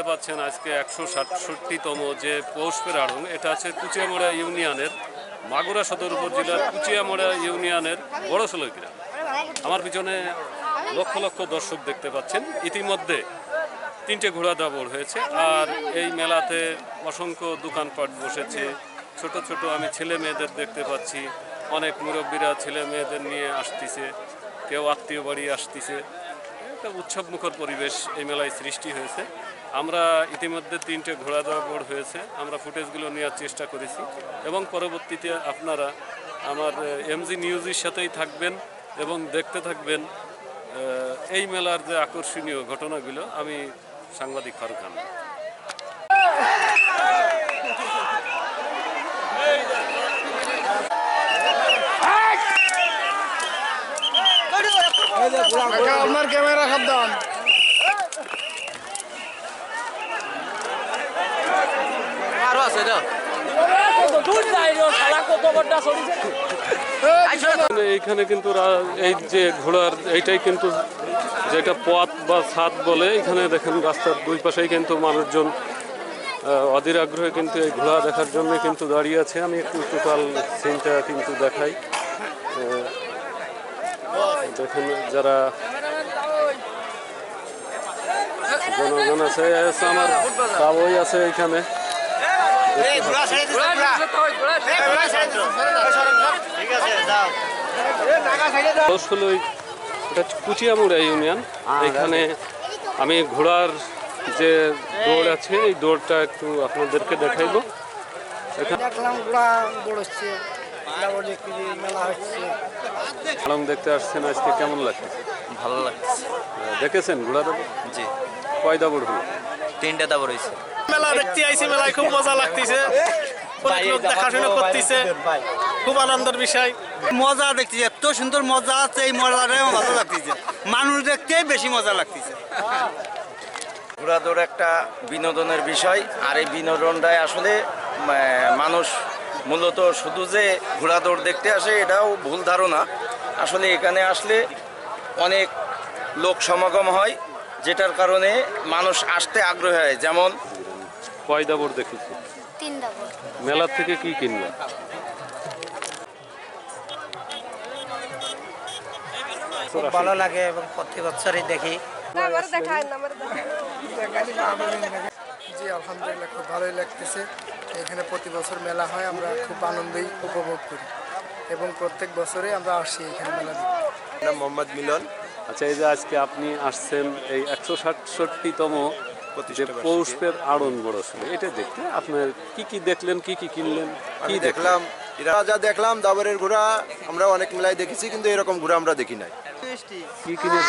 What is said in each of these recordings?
দেখতে পাচ্ছেন আজকে একশো সাতষট্টিতম যে পৌষ পেরাড়ং এটা আছে কুচিয়ামোড়া ইউনিয়নের মাগুরা সদর উপজেলার কুচিয়ামোড়া ইউনিয়নের বড় সলগ্রাম আমার পিছনে লক্ষ লক্ষ দর্শক দেখতে পাচ্ছেন। ইতিমধ্যে তিনটে ঘোড়া দাবড় হয়েছে আর এই মেলাতে অসংখ্য দোকানপাট বসেছে। ছোট ছোট আমি ছেলে মেয়েদের দেখতে পাচ্ছি। অনেক মুরব্বীরা ছেলে মেয়েদের নিয়ে আসতেছে, কেউ আত্মীয় বাড়ি আসতেছে। একটা উৎসব মুখর পরিবেশ এই মেলায় সৃষ্টি হয়েছে। আমরা ইতিমধ্যে তিনটে ঘোড়া দেওয়া বোর্ড হয়েছে। আমরা ফুটেজগুলো নেওয়ার চেষ্টা করেছি। এবং পরবর্তীতে আপনারা আমার এমজি নিউজের সাথেই থাকবেন এবং দেখতে থাকবেন এই মেলার যে আকর্ষণীয় ঘটনাগুলো। আমি সাংবাদিক ফারুক আপনার ক্যামেরা সাবধান আরও আছে তো মানে এইখানে কিন্তু রা- এই যে ঘোড়ার এইটাই কিন্তু যেটা পথ বা ছাদ বলে এখানে দেখেন রাস্তার দুই পাশেই কিন্তু মানুষজন অধীর আগ্রহে কিন্তু এই ঘোড়া দেখার জন্য কিন্তু দাঁড়িয়ে আছে। আমি একটু টোটাল সিনটা কিন্তু দেখাই। দেখেন যারা জনগণ আছে আছে আমার বাবুই আছে এখানে এটা কুচিয়ামুড়া ইউনিয়ন। এখানে আমি ঘোড়ার যে দৌড় আছে এই দৌড়টা একটু আপনাদেরকে দেখাইবো। দেখলাম ঘোড়া দেখতে যে আলম দেখতে আসছেন আজকে কেমন লাগছে? ভালো লাগছে। দেখেছেন ঘোড়া দাবড় জি। কয় দাবড় হলো? তিনটা দাবর হয়েছে। মেলা দেখতে আইছি মেলায় খুব মজা লাগতেছে। অনেক লোক দেখাশোনা করতেছে। খুব আনন্দের বিষয়। মজা দেখতেছে এত সুন্দর মজা আছে এই মজাটাই আমার ভালো লাগতেছে। মানুষ দেখতেই বেশি মজা লাগতেছে। ঘোড়া দৌড় একটা বিনোদনের বিষয় আর এই বিনোদনটাই আসলে মানুষ মূলত শুধু যে ঘোরাদৌড় দেখতে আসে এটাও ভুল ধারণা। আসলে এখানে আসলে অনেক লোক সমাগম হয় যেটার কারণে মানুষ আসতে আগ্রহী হয়। যেমন কয় দাবড় দেখেছি? মেলার থেকে কি কিনবে খুব ভালো লাগে এবং প্রতি বছরই দেখি। জি আলহামদুলিল্লাহ খুব ভালোই লাগতেছে। এখানে প্রতি বছর মেলা হয় আমরা খুব আনন্দই উপভোগ করি। এবং প্রত্যেক বছরে আমরা আসি এখানে মেলা দেখতে। মোহাম্মদ মিলন। আচ্ছা এই যে আজকে আপনি আসছেন এই একশো সাতষট্টিতম যে পৌষের আড়ন বড় এটা দেখতে আপনার কি কি দেখলেন কি কি কিনলেন কি দেখলাম এরা যা দেখলাম দাবরের ঘোড়া আমরা অনেক মেলায় দেখেছি কিন্তু এরকম ঘোড়া আমরা দেখি নাই। কি কিনে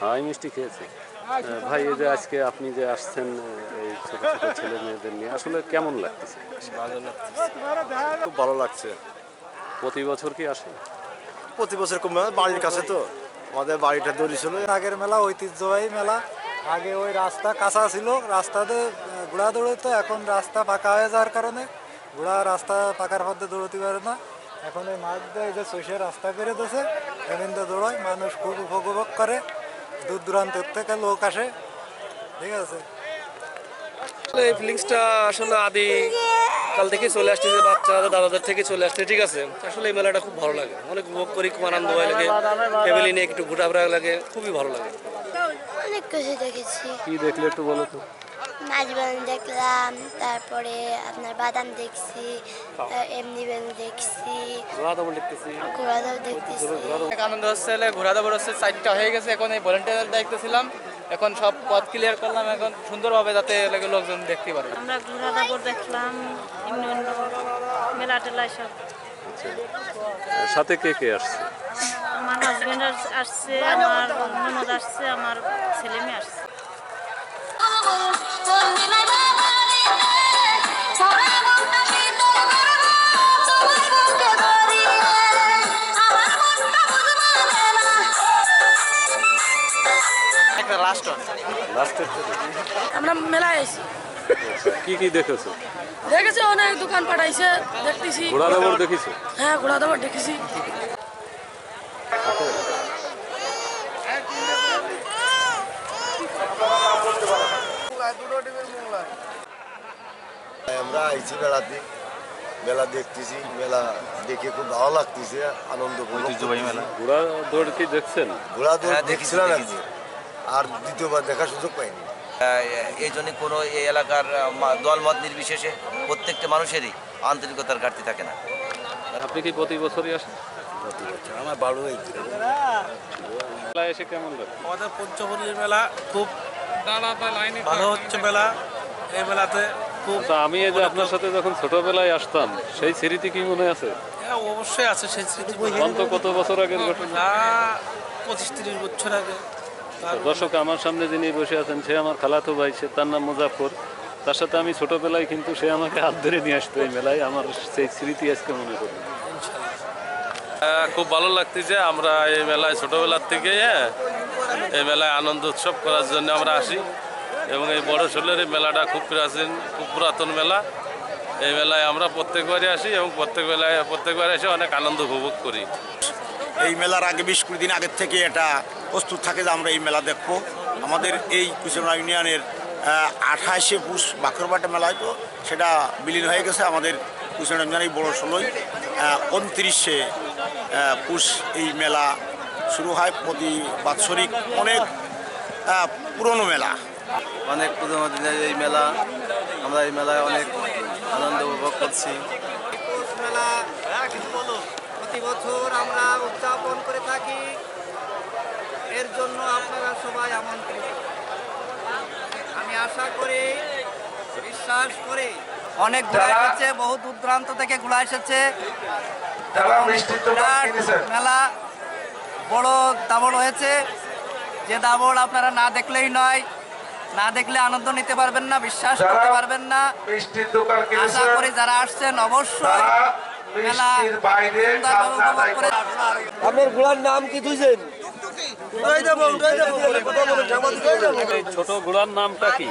হ্যাঁ মিষ্টি। খেয়েছি ভাই এই যে আজকে আপনি যে আসছেন এই ছোট ছোট ছেলে মেয়েদের নিয়ে আসলে কেমন লাগতেছে? খুব ভালো লাগছে। প্রতি বছর কি আসেন প্রতি বছর কম বাড়ির কাছে তো। আমাদের বাড়িটা দড়ি ছিল আগের মেলা ঐতিহ্যবাহী মেলা। আগে ওই রাস্তা কাঁচা ছিল রাস্তাতে ঘোড়া দৌড়তো এখন রাস্তা পাকা হয়ে যাওয়ার কারণে ঘোড়া রাস্তা পাকার মধ্যে দৌড়তে পারে না। এখন এই মাঠ দিয়ে এই যে সইসে রাস্তা করে দিয়েছে এমনিতে দৌড়ায় মানুষ খুব উপভোগ করে। দূর দূরান্তের থেকে লোক আসে। ঠিক আছে। এই ফিলিংসটা আসলে আদি কাল থেকে চলে আসছে যে বাচ্চাদের দাদাদের থেকে চলে আসছে ঠিক আছে? আসলে এই মেলাটা খুব ভালো লাগে। অনেক উপভোগ করি খুব আনন্দ হয় লাগে। ফ্যামিলি নিয়ে একটু ঘোরাফেরা লাগে খুবই ভালো লাগে। অনেক কিছু দেখেছি। কি দেখলে একটু বলো তো। নাচবান দেখলাম তারপরে আপনার বাদাম দেখছি এমনি ব্যাং দেখছি ঘোরা দাবর দেখতেছি। আনন্দ হচ্ছে এলে ঘোরা দাবর হচ্ছে চারটা হয়ে গেছে এখন এই ভলেন্টিয়ার দায়িত্ব ছিলাম এখন সব পথ ক্লিয়ার করলাম এখন সুন্দরভাবে যাতে লোকজন দেখতে পারে। আমরা ঘোড়া দাবর দেখলাম এমনি অন্য মেলা টেলা সব সাথে কে কে আসছে? আমার হাজবেন্ড আসছে আমার ননদ আসছে আমার ছেলে মেয়ে আসছে। আমরা মেলায় আইছি। কি কি দেখেছ? দেখেছি অনেক দোকান পাঠাইছে দেখতেছি। ঘোড়া দাবড় দেখেছ? হ্যাঁ ঘোড়া দাবর দেখেছি। আমরা আইছি মেলাতে। মেলা দেখতেছি মেলা দেখে খুব ভালো লাগতেছে আনন্দ মেলা। ঘোড়া দৌড় কি দেখছেন? ঘোড়া তো হ্যাঁ, দেখেছি, দেখছিলাম একদিন। আর দ্বিতীয়বার দেখার সুযোগ পাইনি। এই জন্য কোনো এই এলাকার দলমত নির্বিশেষে প্রত্যেকটা মানুষেরই আন্তরিকতার ঘাটতি থাকে না। আপনি কি প্রতি বছরই আসেন? আমার বারো মেলায় এসে কেমন লাগে? আমাদের পঞ্চপল্লীর মেলা খুব ভালো হচ্ছে মেলা। এই মেলাতে আমি এই যে আপনার সাথে যখন ছোটবেলায় আসতাম সেই স্মৃতি কি মনে আছে? হ্যাঁ, অবশ্যই আছে সেই স্মৃতি। অন্ত কত বছর আগের ঘটনা? পঁচিশ তিরিশ বছর আগে। দর্শক আমার সামনে যিনি বসে আছেন সে আমার খালাতো ভাই সে তার নাম মুজাফর তার সাথে আমি ছোটবেলায় কিন্তু সে আমাকে হাত ধরে নিয়ে আসতো এই মেলায়। আমার সেই স্মৃতি আজকে মনে করি খুব ভালো লাগতেছে আমরা এই মেলায় ছোটবেলার থেকে হ্যাঁ এই মেলায় আনন্দ উৎসব করার জন্য আমরা আসি। এবং এই বড় শোলের এই মেলাটা খুব প্রাচীন, খুব পুরাতন মেলা। এই মেলায় আমরা প্রত্যেকবারই আসি এবং প্রত্যেক মেলায় প্রত্যেকবার এসে অনেক আনন্দ উপভোগ করি। এই মেলার আগে বিশ কুড়ি দিন আগের থেকে এটা প্রস্তুত থাকে যে আমরা এই মেলা দেখব। আমাদের এই কুচনা ইউনিয়নের আঠাশে পুষ বাঁকরবাটা মেলা হয়তো সেটা বিলীন হয়ে গেছে। আমাদের কুচনা ইউনিয়ন এই বড় ষোলোই উনত্রিশে পুষ এই মেলা শুরু হয়। প্রতি বাৎসরিক অনেক পুরনো মেলা। অনেক পুরোনো দিনের এই মেলা। আমরা এই মেলায় অনেক আনন্দ উপভোগ করছি। মেলা প্রতি বছর আমরা উদযাপন করে থাকি। এর জন্য আপনারা সবাই আমন্ত্রিত। আমি আশা করি বিশ্বাস করি অনেক ঘোড়া এসেছে বহু দূর দূরান্ত থেকে ঘোড়া এসেছে। মেলা বড় দাবড় হয়েছে। যে দাবড় আপনারা না দেখলেই নয় না দেখলে আনন্দ নিতে পারবেন না বিশ্বাস করতে পারবেন না। আশা করি যারা আসছেন অবশ্যই আপনার ঘোড়ার নাম কি তুইছেন ছোট ঘোড়ার নামটা কি?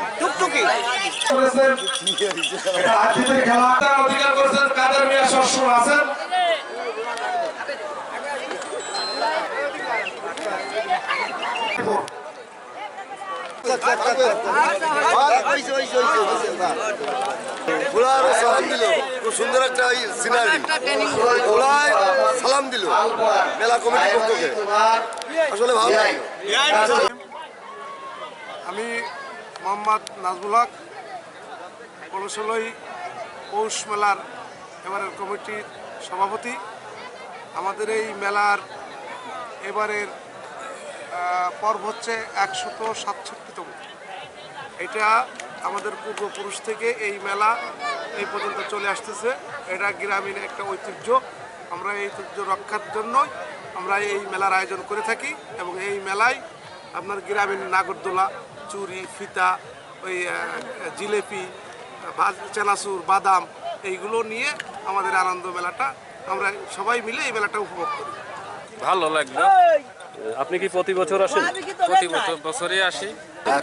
অধিকার করেছেন কাদের মিয়া সবসময় আছেন? আমি মোহাম্মদ নাজমুল হক পৌরষোলই পৌষ মেলার এবারের কমিটির সভাপতি। আমাদের এই মেলার এবারের পর্ব হচ্ছে একশত সাতষট্টিতম এটা আমাদের পূর্বপুরুষ থেকে এই মেলা এই পর্যন্ত চলে আসতেছে। এটা গ্রামীণ একটা ঐতিহ্য। আমরা এই ঐতিহ্য রক্ষার জন্যই আমরা এই মেলার আয়োজন করে থাকি এবং এই মেলায় আপনার গ্রামীণ নাগরদোলা চুরি ফিতা ওই জিলেপি ভাজ- চানাচুর বাদাম এইগুলো নিয়ে আমাদের আনন্দ মেলাটা আমরা সবাই মিলে এই মেলাটা উপভোগ করি। ভালো লাগল। আপনি কি প্রতি বছর আসেন? প্রতি বছর বছরই আসি।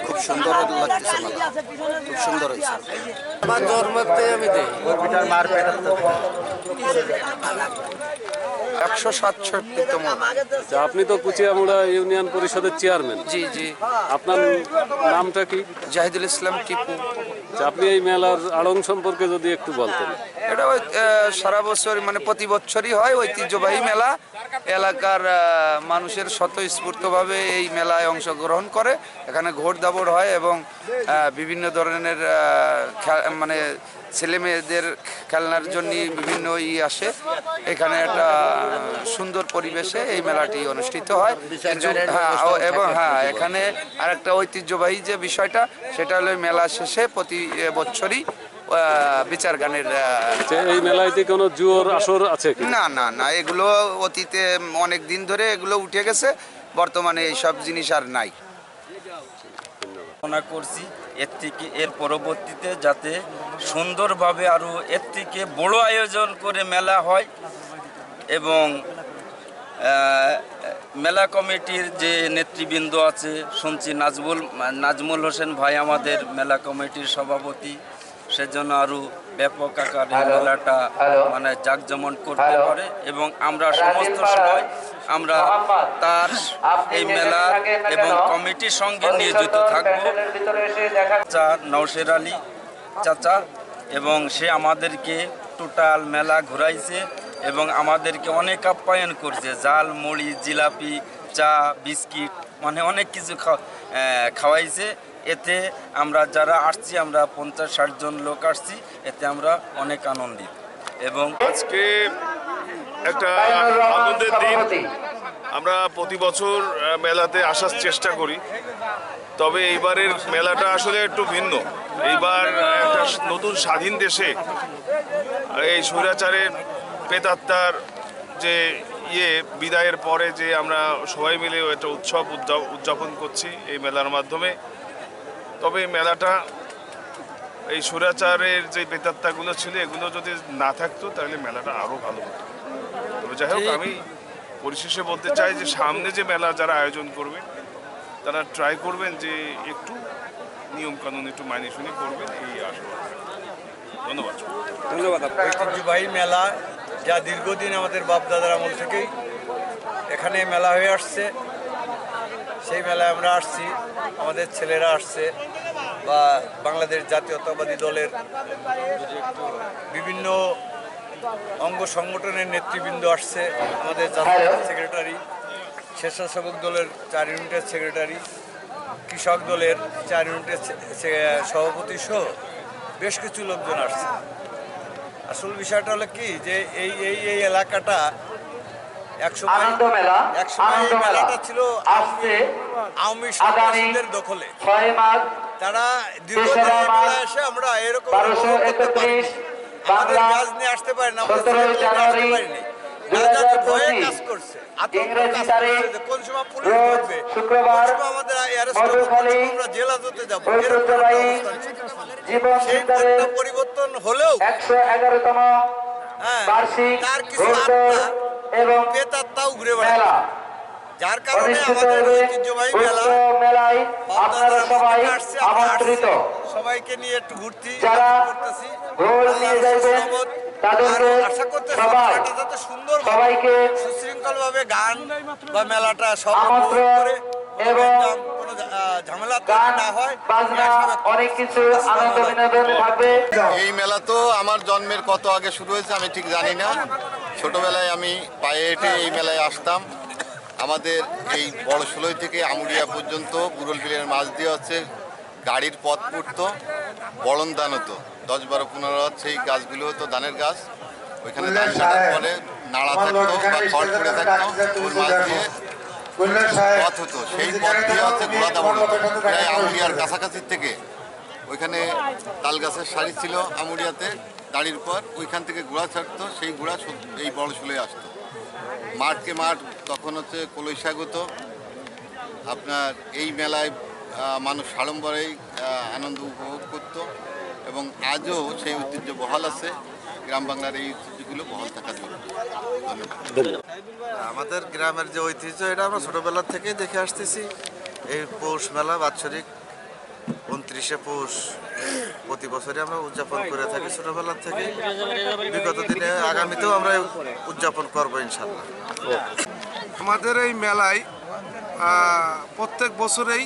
খুব সুন্দর লাগতেছে খুব সুন্দর হয়েছে। আমার জন্মতে আমি দেই। একশো সাতষট্টিতম। আচ্ছা, আপনি তো কুচিয়ামুড়া ইউনিয়ন পরিষদের চেয়ারম্যান। জি জি। আপনার নামটা কি? জাহিদুল ইসলাম টিপু। আচ্ছা, আপনি এই মেলার আড়ং সম্পর্কে যদি একটু বলতেন। এটা ওই, সারা বছর মানে প্রতি বছরই হয় ঐতিহ্যবাহী মেলা। এলাকার মানুষের স্বতঃস্ফূর্তভাবে এই মেলায় অংশগ্রহণ করে। এখানে ঘোড় দাবড় হয় এবং বিভিন্ন ধরনের মানে ছেলে মেয়েদের খেলনার জন্য বিভিন্ন ই আসে। এখানে একটা সুন্দর পরিবেশে এই মেলাটি অনুষ্ঠিত হয়। হ্যাঁ এবং হ্যাঁ এখানে আরেকটা ঐতিহ্যবাহী যে বিষয়টা সেটা হলো মেলা শেষে প্রতি বছরই আহ, বিচার গানের এই মেলাতে কোনো জুয়োর আসর আছে না না না এগুলো অতীতে অনেক দিন ধরে এগুলো উঠে গেছে। বর্তমানে এইসব জিনিস আর নাই। কামনা করছি, এর থেকে, এর পরবর্তীতে যাতে সুন্দরভাবে আরও এর থেকে বড় আয়োজন করে মেলা হয় এবং মেলা কমিটির যে নেতৃবৃন্দ আছে, শুনছি নাজমুল নাজমুল হোসেন ভাই আমাদের মেলা কমিটির সভাপতি, সেজন্য আরও ব্যাপক আকারে মেলাটা মানে জাঁকজমন করতে পারে এবং আমরা সমস্ত সময় আমরা তার এই মেলা এবং কমিটির সঙ্গে নিয়োজিত থাকব। চা নওশের আলী চাচা এবং সে আমাদেরকে টোটাল মেলা ঘুরাইছে এবং আমাদেরকে অনেক আপ্যায়ন করছে। জাল মুড়ি জিলাপি চা বিস্কিট মানে অনেক কিছু খাওয়া- খাওয়াইছে। এতে আমরা যারা আসছি, আমরা পঞ্চাশ ষাট জন লোক আসছি, এতে আমরা অনেক আনন্দিত। এবং আজকে একটা আনন্দের দিন। আমরা প্রতি বছর মেলাতে আসার চেষ্টা করি। তবে এইবারের মেলাটা আসলে একটু ভিন্ন। এইবার একটা নতুন স্বাধীন দেশে, এই স্বৈরাচারের পেতাত্মার যে ইয়ে বিদায়ের পরে যে আমরা সবাই মিলে একটা উৎসব উদযাপন করছি এই মেলার মাধ্যমে। তবে এই মেলাটা এই স্বৈরাচারের যে বেতাত্তাগুলো ছিল এগুলো যদি না থাকতো তাহলে মেলাটা আরও ভালো হতো। তবে যাই হোক আমি পরিশেষে বলতে চাই যে সামনে যে মেলা যারা আয়োজন করবে তারা ট্রাই করবেন যে একটু নিয়মকানুন একটু মাইনে শুনে করবেন এই আশীর্বাদ ধন্যবাদ। ধন্যবাদ ঐতিহ্যবাহী মেলা যা দীর্ঘদিন আমাদের বাপদাদার আমল থেকেই এখানে মেলা হয়ে আসছে। সেই মেলায় আমরা আসছি, আমাদের ছেলেরা আসছে বা বাংলাদেশ জাতীয়তাবাদী দলের বিভিন্ন অঙ্গ সংগঠনের নেতৃবৃন্দ আসছে, আমাদের জাতীয় সেক্রেটারি, স্বেচ্ছাসেবক দলের চার ইউনিটের সেক্রেটারি, কৃষক দলের চার ইউনিটের সভাপতি সহ বেশ কিছু লোকজন আসছে। আসল বিষয়টা হলো কি যে এই এই এই এলাকাটা আনন্দ মেলা, আনন্দ মেলা। ছিল আসছে আওয়ামী সন্ত্রাসীদের দখলে। ছয় তারা দীর্ঘদিন এসে আমরা এরকম বারোশো। একত্রিশ বাংলা আসতে পারি না সতেরোই জানুয়ারি ইংরেজি তারিখ রোজ শুক্রবার মধুখালী ঐতিহ্যবাহী জীবন পরিবর্তন হলেও একশো এগারোতম হ্যাঁ, বার্ষিক এবং বেতাত্তাও ঘুরে বেড়ায় যার কারণে আমাদের ঐতিহ্যবাহী মেলা মেলায় আপনারা সবাই আমন্ত্রিত। সবাইকে নিয়ে একটু ঘুরতে যারা ঘুরতেছি ঘোল নিয়ে যাইবেন তাদেরকে সবাই সবাইকে সুশৃঙ্খল ভাবে গান বা মেলাটা সব করে এবং কোনো ঝামেলা না হয় বাজনা অনেক কিছু আনন্দ বিনোদন থাকবে। এই মেলা তো আমার জন্মের কত আগে শুরু হয়েছে আমি ঠিক জানি না। ছোটবেলায় আমি পায়ে হেঁটে এই মেলায় আসতাম। আমাদের এই বড় ষোলোই থেকে আমুরিয়া পর্যন্ত বুরল বিলের মাছ দিয়ে হচ্ছে গাড়ির পথ পড়তো। বরণ দান হতো। দশ বারো পনেরো সেই গাছগুলো হতো ধানের গাছ। ওইখানে ধান কাটার পরে নাড়া থাকতো বা খড় পড়ে থাকতো ওর মাছ দিয়ে পথ হতো। সেই পথ দিয়ে হচ্ছে ঘোড়া দাবড় হতো। প্রায় আমুরিয়ার কাছাকাছি থেকে। ওইখানে তাল গাছের সারি ছিল আমুরিয়াতে দাড়ির পর। ওইখান থেকে ঘোড়া ছাড়তো সেই সু- এই বড় শুলে আসতো। মাঠকে মাঠ তখন হচ্ছে কলৈশাগত আপনার এই মেলায় মানুষ সাড়ম্বরেই আনন্দ উপভোগ করত এবং আজও সেই ঐতিহ্য বহাল আছে। গ্রাম বাংলার এই ঐতিহ্যগুলো বহাল থাকা জরুরি ধন্যবাদ। আমাদের গ্রামের যে ঐতিহ্য এটা আমরা ছোটবেলা থেকেই দেখে আসতেছি। এই পৌষ মেলা বাৎসরিক উনত্রিশে পৌষ প্রতি বছরই আমরা উদযাপন করে থাকি ছোটবেলা থেকে। বিগত দিনে আগামীতেও আমরা উদযাপন করব ইনশাল্লাহ আমাদের এই মেলায় প্রত্যেক বছরেই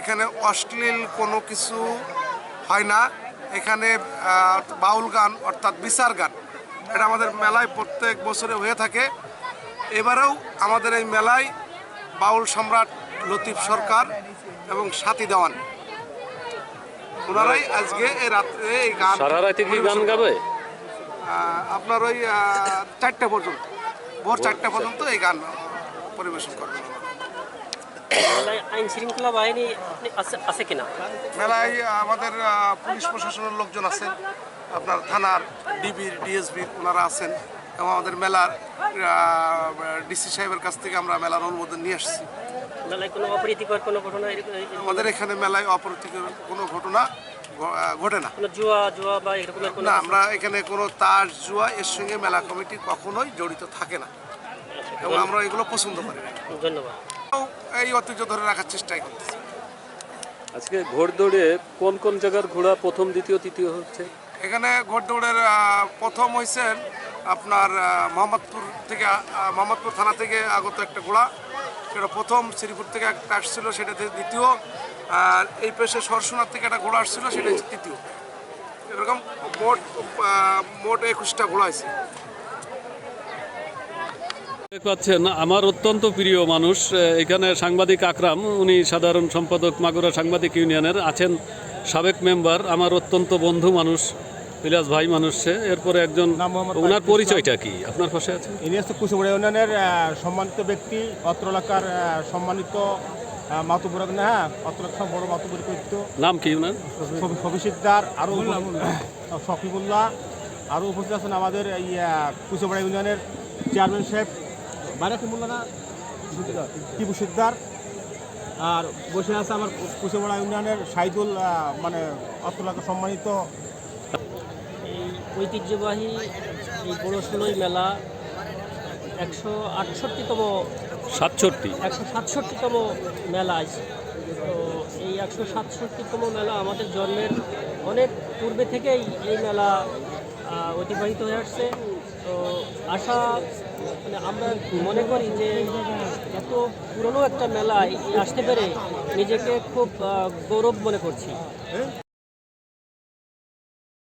এখানে অশ্লীল কোনো কিছু হয় না। এখানে বাউল গান অর্থাৎ বিচার গান এটা আমাদের মেলায় প্রত্যেক বছরে হয়ে থাকে। এবারেও আমাদের এই মেলায় বাউল সম্রাট লতিফ সরকার এবং সাথী দেওয়ান। ওনারাই আজকে এই রাত্রে এই গান সারা রাতে কি গান গাবে? আপনার ওই চারটা পর্যন্ত ভোর চারটা পর্যন্ত এই গান পরিবেশন করবেন আইন শৃঙ্খলা বাহিনী আছে কিনা? মেলায় আমাদের পুলিশ প্রশাসনের লোকজন আছেন। আপনার থানার ডিবির ডিএসবির ওনারা আছেন এবং আমাদের মেলার ডিসি সাহেবের কাছ থেকে আমরা মেলার অনুমোদন নিয়ে আসছি। মেলায় কোনো অপ্রীতিকর কোনো ঘটনা এরকম- এরকম- আমাদের এখানে মেলায় অপরীতিকর কোনো ঘটনা ঘটে না। না আমরা এখানে কোনো তাস জুয়া এর সঙ্গে মেলা কমিটি কখনোই জড়িত থাকে না। এবং আমরা এগুলো পছন্দ করি ধন্যবাদ। এই ঐতিহ্য ধরে রাখার চেষ্টাই করতেছি। আজকে ঘোড়দৌড়ে কোন কোন জায়গার ঘোড়া প্রথম দ্বিতীয় তৃতীয় হচ্ছে? এখানে ঘোড়দৌড়ের প্রথম হয়েছেন আপনার মোহাম্মদপুর থেকে মোহাম্মদপুর থানা থেকে আগত একটা ঘোড়া। সেটা প্রথম শ্রীপুর থেকে একটা আসছিল সেটা দ্বিতীয়। আর এই পেশে সরসোনার থেকে একটা ঘোড়া আসছিল সেটা তৃতীয়। এরকম মোট মোট একুশটা ঘোড়া আছে পাচ্ছেন আমার অত্যন্ত প্রিয় মানুষ এখানে সাংবাদিক আকরাম উনি সাধারণ সম্পাদক মাগুরা সাংবাদিক ইউনিয়নের আছেন সাবেক মেম্বার আমার অত্যন্ত বন্ধু মানুষ ইলিয়াস ভাই মানুষ সে এরপরে একজন ওনার পরিচয়টা কি? আপনার পাশে আছে? ইনি হচ্ছে কুশিমুড়া ইউনিয়নের সম্মানিত ব্যক্তি অত্র এলাকার সম্মানিত মাতুপুর হ্যাঁ অত্র বড় মাতুপুর নাম কি ওনার সবিসিদ্দার আরও শফিকুল্লাহ আরও উপস্থিত আছেন আমাদের এই কুশিমুড়া ইউনিয়নের চেয়ারম্যান সাহেব। বাইরে কি মূল্য না টিপু সিদ্দার আর বসে আছে আমার কুশিমুড়া ইউনিয়নের সাইদুল মানে অত্র সম্মানিত। এই ঐতিহ্যবাহী এই বড় মেলা একশো আটষট্টিতম সাতষট্টি। একশো সাতষট্টিতম মেলা আছে তো এই একশো সাতষট্টিতম মেলা আমাদের জন্মের অনেক পূর্বে থেকেই এই মেলা অতিবাহিত হয়ে আসছে। তো আশা মানে আমরা মনে করি যে এত পুরনো একটা মেলায় আসতে পেরে নিজেকে খুব গৌরব মনে করছি।